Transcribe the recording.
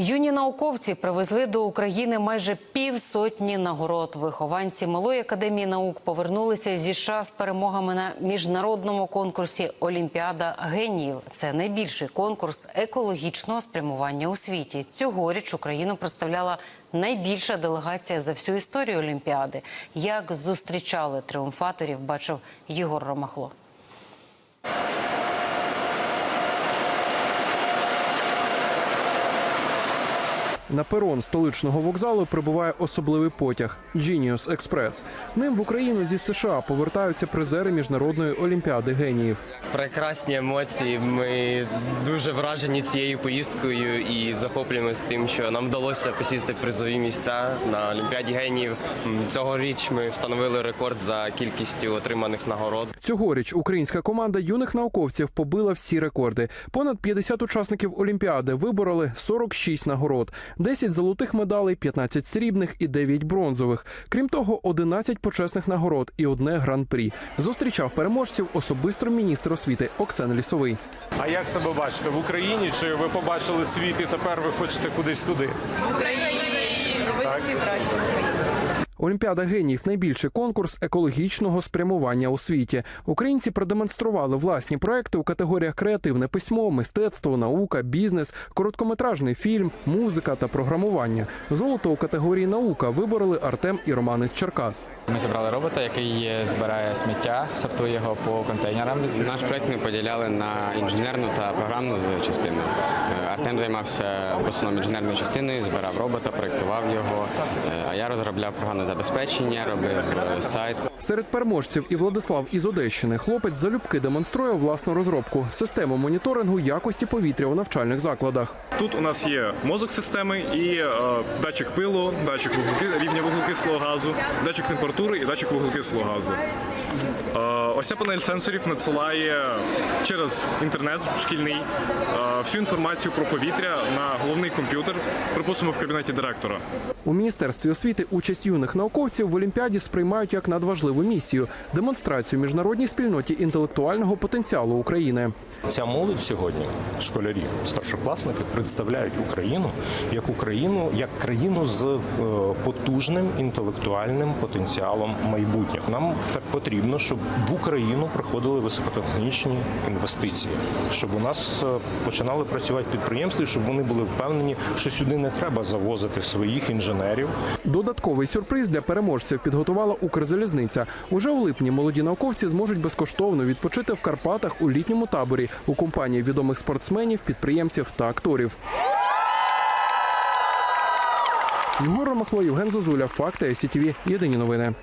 Юні науковці привезли до України майже півсотні нагород. Вихованці малої академії наук повернулися зі США з перемогами на міжнародному конкурсі Олімпіада геніїв. Це найбільший конкурс екологічного спрямування у світі. Цьогоріч Україну представляла найбільша делегація за всю історію Олімпіади. Як зустрічали тріумфаторів, бачив Єгор Ромахло. На перон столичного вокзалу прибуває особливий потяг Genius Express. Ним в Україну зі США повертаються призери міжнародної олімпіади геніїв. Прекрасні емоції. Ми дуже вражені цією поїздкою і захоплюємося тим, що нам вдалося посісти призові місця на Олімпіаді геніїв. Цьогоріч ми встановили рекорд за кількістю отриманих нагород. Цьогоріч українська команда юних науковців побила всі рекорди. Понад 50 учасників Олімпіади вибороли 46 нагород, 10 золотих медалей, 15 срібних і 9 бронзових. Крім того, 11 почесних нагород і одне гран-прі. Зустрічав переможців особисто міністр освіти Оксан Лісовий. А як себе бачите в Україні? Чи ви побачили світ і тепер ви хочете кудись туди? Україні робити всі краще в Україні. Олімпіада геніїв найбільший конкурс екологічного спрямування у світі. Українці продемонстрували власні проекти у категоріях креативне письмо, мистецтво, наука, бізнес, короткометражний фільм, музика та програмування. Золото у категорії наука вибороли Артем і Роман із Черкас. Ми зібрали робота, який збирає сміття, сортує його по контейнерам. Наш проект ми поділяли на інженерну та програмну частину. Е, Артем займався в основному інженерною частиною, збирав робота, проєктував його. Е, А я розробляв програмне забезпечення, робив е, сайт. Серед переможців і Владислав із Одещини хлопець залюбки демонструє власну розробку систему моніторингу якості повітря у навчальних закладах. Тут у нас є мозок системи і е, датчик пилу, датчик рівня вуглекислого газу, датчик температури і датчик вуглекислого газу. Е, ось ця панель сенсорів надсилає через інтернет шкільний е, всю інформацію про повітря на головний комп'ютер, припустимо, в кабінеті директора. У міністерстві освіти участь юних науковців в Олімпіаді сприймають як надважливу місію демонстрацію міжнародній спільноті інтелектуального потенціалу України. Ця молодь сьогодні, школярі, старшокласники, представляють Україну як Україну, як країну з е, потужним інтелектуальним потенціалом майбутнього. Нам так потрібно, щоб в Україну приходили високотехнологічні інвестиції, щоб у нас е, починали працювати підприємства, щоб вони були впевнені, що сюди не треба завозити своїх інженерів, Додатковий сюрприз для переможців підготувала Укрзалізниця. Уже у липні молоді науковці зможуть безкоштовно відпочити в Карпатах у літньому таборі у компанії відомих спортсменів, підприємців та акторів. Євген Зозуля, Факти СІТВ. Єдині новини.